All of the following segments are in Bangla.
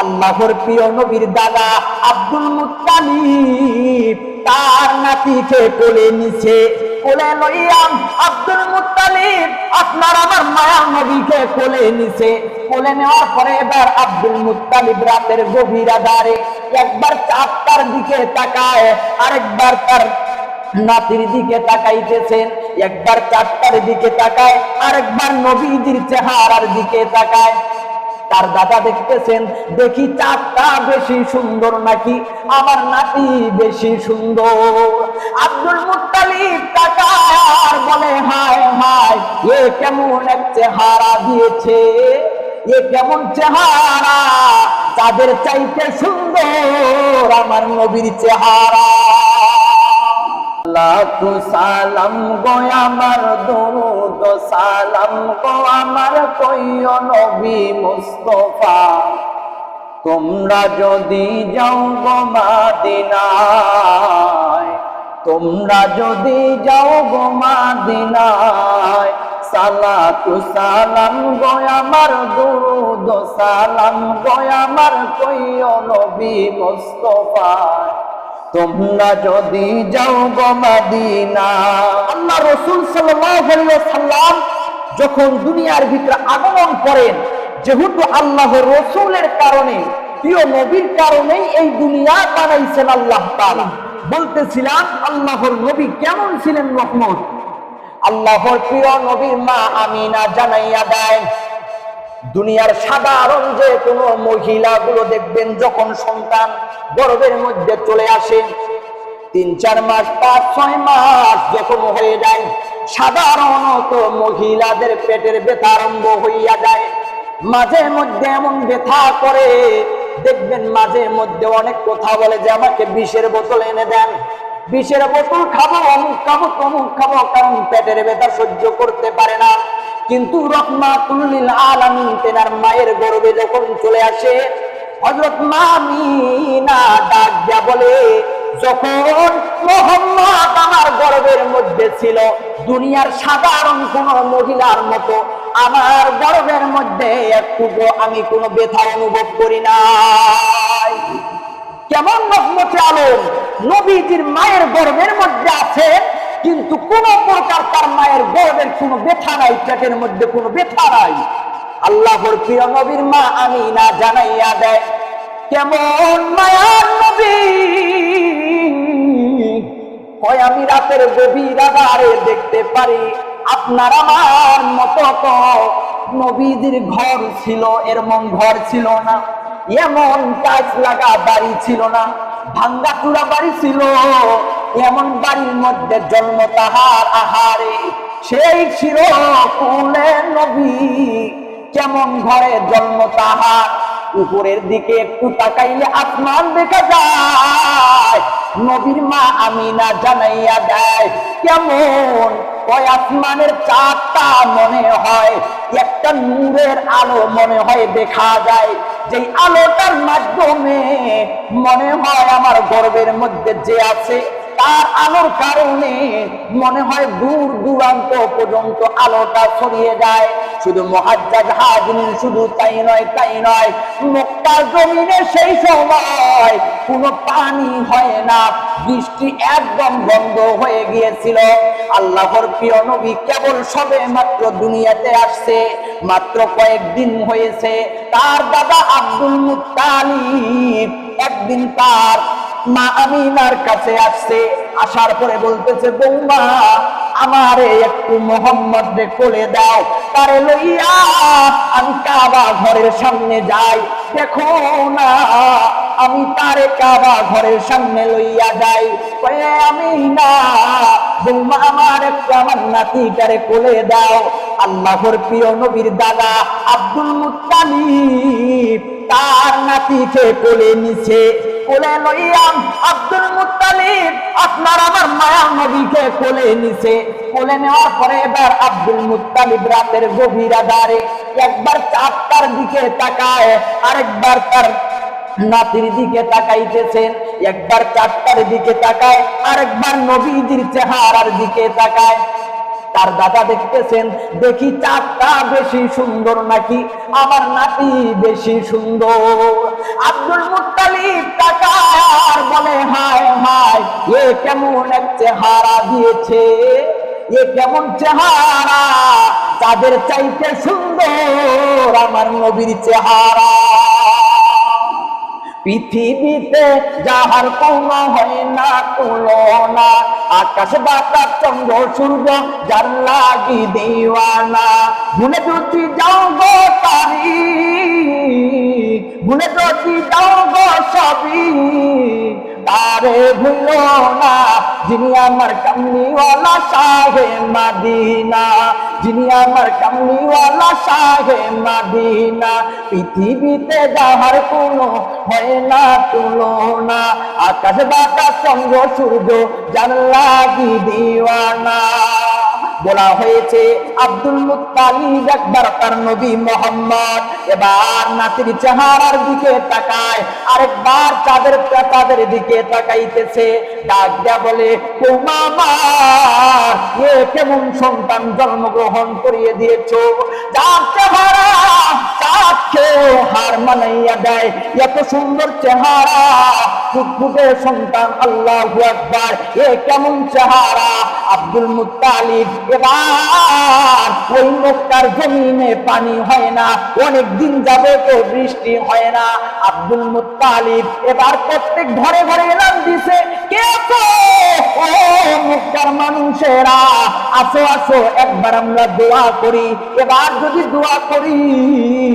আল্লাহর প্রিয় নবীর দাদা আব্দুল মুত্তালিব, তার নাতিকে কোলে নিছে, কোলে লইয়াম আব্দুল মুত্তালিব আপনার আমার মায়া নবীকে কোলে নিছে। কোলে নেওয়ার পরে এবার আব্দুল মুত্তালিব রাতের গভীর আধারে একবার চারটার দিকে তাকায়, আরেকবার তার নাতির দিকে তাকাইতেছেন, একবার চারটার দিকে তাকায়, আরেকবার নবীজির চেহারার দিকে তাকায়। তার দাদা দেখতেছেন, দেখি চারটা বেশি সুন্দর নাকি? আমার নাতি বেশি সুন্দর। আব্দুল মুত্তালিব তাকায় আর বলে, হায় হায়, এ কেমন এক চেহারা দিয়েছে, এ কেমন চেহারা, তাদের চাইতে সুন্দর আমার নবীর চেহারা। লাখু সালাম গো আমার দরুদ, সালাম গো আমার কইও নবী মুস্তফা। তোমরা যদি যাও গো মাদিনায়, তোমরা যদি যাও গো মাদিনায়, সালাতু সালাম গো আমার দরুদ, সালাম গো আমার কইও নবী মুস্তফা। তোমরা যদি যাও গো মাদিনা। আল্লাহ রসুল সাল্লাম যখন দুনিয়ার ভিতরে আগমন করেন, যেহেতু আল্লাহ রসুলের কারণে, প্রিয় নবীর কারণেই এই দুনিয়া বানাইছেন আল্লাহ তাআলা। বলতেছিলাম, আল্লাহর নবী কেমন ছিলেন রহমত? আল্লাহর প্রিয় নবীর মা আমিনা জানাইয়া দেয়, দুনিয়ার সাধারণ যে কোনো মহিলাগুলো দেখবেন, যখন সন্তান গর্ভের মধ্যে চলে আসে। তিন, চার মাস, পাঁচ, ছয় মাস যখন হয়ে যায়, সাধারণত মহিলাদের পেটের ব্যথা আরম্ভ হইয়া যায়। মাঝে মধ্যে এমন ব্যথা করে, দেখবেন মাঝে মধ্যে অনেক কথা বলে যে, আমাকে বিষের বোতল এনে দেন। বিষের বোতল খাব, অমুক খাব, তমুক খাব, কারণ পেটের ব্যথা সহ্য করতে পারে না। কিন্তু রহমাতুল্লিল আলামিন তেনার মায়ের গর্বে যখন চলে আসে হযরত মামিনা ডাক দিয়া বলে, যখন মোহাম্মদ আমার গর্বের মধ্যে ছিল, দুনিয়ার সাধারণ কোন মহিলার মতো আমার গর্বের মধ্যে একটুকু আমি কোনো ব্যথা অনুভব করি নাই। কেমন রহমতে আলম, নবীজির মায়ের গর্বের মধ্যে আছে, কিন্তু কোন প্রকার তার মায়ের গর্বের কোনো ব্যথা নাই, পেটের মধ্যে কোনো ব্যথা নাই। আল্লাহর প্রিয় নবীর মা আমি না জানাইয়া দেয় কেমন মায়ার নবী। হয় আমি রাতের গভীর আধারে দেখতে পারি, আপনার আমার মতো তো নবীদের ঘর ছিল, এরমন ঘর ছিল না। এমন কাজ লাগা বাড়ি ছিল না, ভাঙ্গা চূড়া বাড়ি ছিল। এমন বাড়ির মধ্যে জন্ম তাহার আহারে। সেই ছিল কুলে নবী কেমন ঘরে জন্ম তাহার উপরের দিকে একটু তাকাইলে আসমান দেখা যায়। নবীর মা আমিনা জানাইয়া দেয়, কেমন? ওই আসমানের চারটা মনে হয়, একটা নূরের আলো মনে হয় দেখা যায়। যেই আলোটার মাধ্যমে মনে হয় আমার গর্বের মধ্যে যে আছে তার আলোর কারণে মনে হয় দূর দূরান্ত পর্যন্ত আলোটা ছড়িয়ে যায়। শুধু মহাজ্জাজ হাজিন শুধু তাই নয় তাই নয় মক্কার জমিনে সেই সময় কোনো পানি হয় না, বৃষ্টি একদম বন্ধ হয়ে গিয়েছিল। আল্লাহর প্রিয় নবী কেবল সবে মাত্র দুনিয়াতে আসছে, মাত্র কয়েকদিন হয়েছে। তার দাদা আব্দুল মুত্তালিব, একদিন তার মা আমিনার কাছে আসছে, আসার পরে বলতেছে, বৌমা, আমারে একটু মোহাম্মদ রে কোলে দাও, তারে লইয়া আমি কাবা ঘরের সামনে যাই। দেখো না, আমি তারে কাবা ঘরের সামনে লইয়া যাই। আমি না বৌমা, আমার একটু আমার নাতিটারে কোলে দাও। আল্লাহর প্রিয় নবীর দাদা আব্দুল মুত্তালিব তার নাতিকে কোলে নিছে। কোলে লইয়াম আব্দুল মুত্তালিব আপনার আমার মায়া নবীকে কোলে নিছে। কোলে নেওয়ার পরে এবার আব্দুল মুত্তালিব রাতের গভীর আধারে একবার চারটার দিকে তাকায়, আরেকবার তার নাতির দিকে তাকাইতেছেন একবার চারটার দিকে তাকায়, আরেকবার নবীজির চেহারার দিকে তাকায়। আর দাদা দেখতেছেন, দেখি চারটা বেশি সুন্দর নাকি? আমার নাতি বেশি সুন্দর। আব্দুল মুত্তালিব টাকার বলে, হায় হায়, এ কেমন এক চেহারা দিয়েছে। এ কেমন চেহারা, তাদের চাইতে সুন্দর আমার নবীর চেহারা। পৃথিবীতে যাহার কোন হয় না তুলনা আকাশ, বাতাস, চন্দ্র, সূর্য, যার লাগি দিওয়ানা। ভুলে যদি যাও গো তারি ভুলে যদি যাও গো সবই তারে ভুলো না, যিনি আমার কামনিওয়ালা শাহে মাদিনা, যিনি আমার কামনিওয়ালা শাহে মাদিনা, পৃথিবীতে যাহার কোনো হয় না, তুলনা, আকাশ বাতাস চন্দ্র সূর্য জানলা লাগি দিওয়ানা। বলা হয়েছে, আব্দুল মুতালিব একবার তার নবী মোহাম্মদ। এবার নাতির চেহারার দিকে তাকায়, আরেকবার চাঁদের তাদের দিকে তাকাইতেছে। ডাক দেয়া বলে মামা, এ কেমন সন্তান জন্মগ্রহণ করিয়ে দিয়েছ? যার চেহারা এত সুন্দর চেহারা আল্লাহ এ কেমন চেহারা? আব্দুল জমিনে পানি হয় না অনেক দিন যাবে তো বৃষ্টি হয় না। আব্দুল মুত্তালিব এবার প্রত্যেক ঘরে ঘরে এলাম দিছে, কে মক্কার মানুষেরা, আসো আসো, একবার আমরা দোয়া করি। এবার যদি দোয়া করি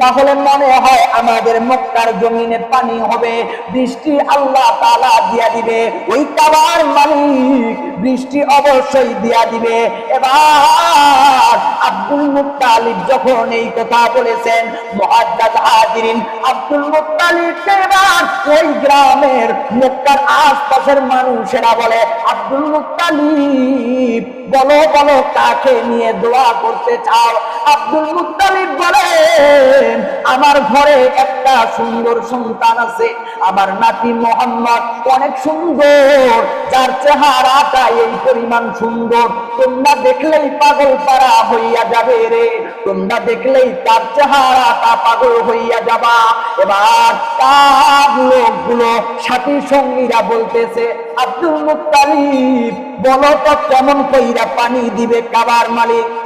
তাহলে মনে হয় আমাদের মক্কার জমিনে পানি হবে, বৃষ্টি আল্লাহ তালা দিয়া দিবে, ওই কাবার মালিক বৃষ্টি অবশ্যই দিয়া দিবে। এবার আব্দুল মুত্তালিব যখন এই কথা বলেছেন আব্দুল মুত্তালিব এবার? ওই গ্রামের মক্কার আশপাশের মানুষেরা বলে, আব্দুল মুত্তালিব, বলো বলো, কাকে নিয়ে দোয়া করতে চাও? আব্দুল মুত্তালিব বলেন আমার ঘরে একটা সুন্দর সন্তান আছে। আমার নাতি মোহাম্মদ অনেক সুন্দর, যার চেহারাটা এই পরিমাণ সুন্দর। তোমরা দেখলেই পাগল পারা হইয়া যাবে রে। তোমরা দেখলেই তার চেহারাটা পাগল হইয়া যাবা। এবার তার লোকগুলো সাথী সঙ্গীরা বলতেছে, আব্দুল মুত্তালিব, বলো তো কেমন কইরা পানি দিবে কাবার মালিক?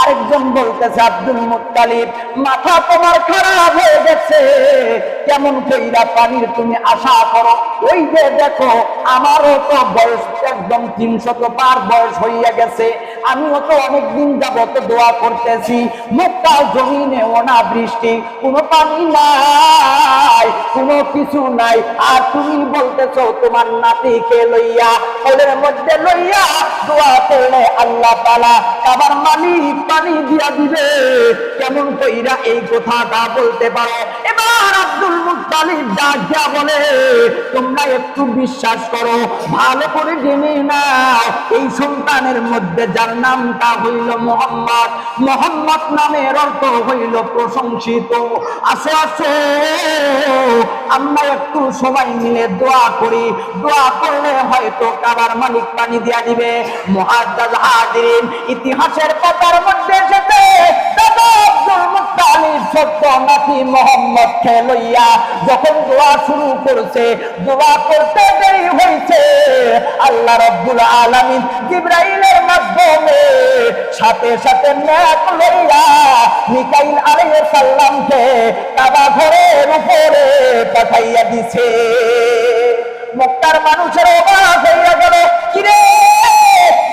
আরেকজন বলতেছে, আব্দুল মুত্তালিব, মাথা তোমার খারাপ হয়ে গেছে। কেমন কইরা পানির তুমি আশা করো? ওই যে দেখো, আমারও তো বয়স একদম তিনশত পার বয়স হইয়া গেছে। আমিও তো অনেকদিন যাবত দোয়া করতেছি। মক্কা জমিনে ওনা বৃষ্টি কোনো পানি নাই, কোনো কিছু নাই। আর তুমি বলতেছো, তোমার নাতিকে লইয়া? ওদের মধ্যে লইয়া দোয়া করলে আল্লাহ তালা আবার মালিক পানি দিয়া দিবে। কেমন কইরা এই কথাটা বলতে পারো? এবার আব্দুল মুত্তালিব ডাক বলে, তোমরা একটু বিশ্বাস করো, ভালো করে জেনে না এই সন্তানের মধ্যে যার নামটা হইল মোহাম্মদ মোহাম্মদ নামের অর্থ হইল প্রশংসিত। আসে আসে। আমরা একটু সবাই মিলে দোয়া করি। দোয়া করলে হয়তো কাবার মালিক পানি দিয়া দিবে। ইতিহাসের পাতার মধ্যে নাকি মোহাম্মদ যখন শুরু করছে, দোয়া করতে আল্লাহ রব্বুল আলামিন মাধ্যমে সাথে সাথে লইয়া মিকাইল আলাইহিস সালামকে কাবা ঘরের উপরে পাঠাইয়া দিছে। মক্কার মানুষের অবাক হইয়া গেল, কিরে,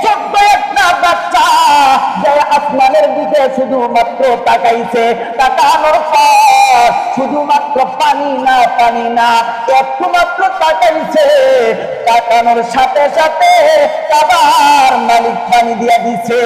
ছোট্ট একটা বাচ্চা যে আসমানের দিকে শুধুমাত্র তাকাইছে, তাকানোর পর শুধুমাত্র পানি না পানি না একটুমাত্র তাকাইছে তাকানোর সাথে সাথে কাবার মালিক পানি দিয়া দিছে।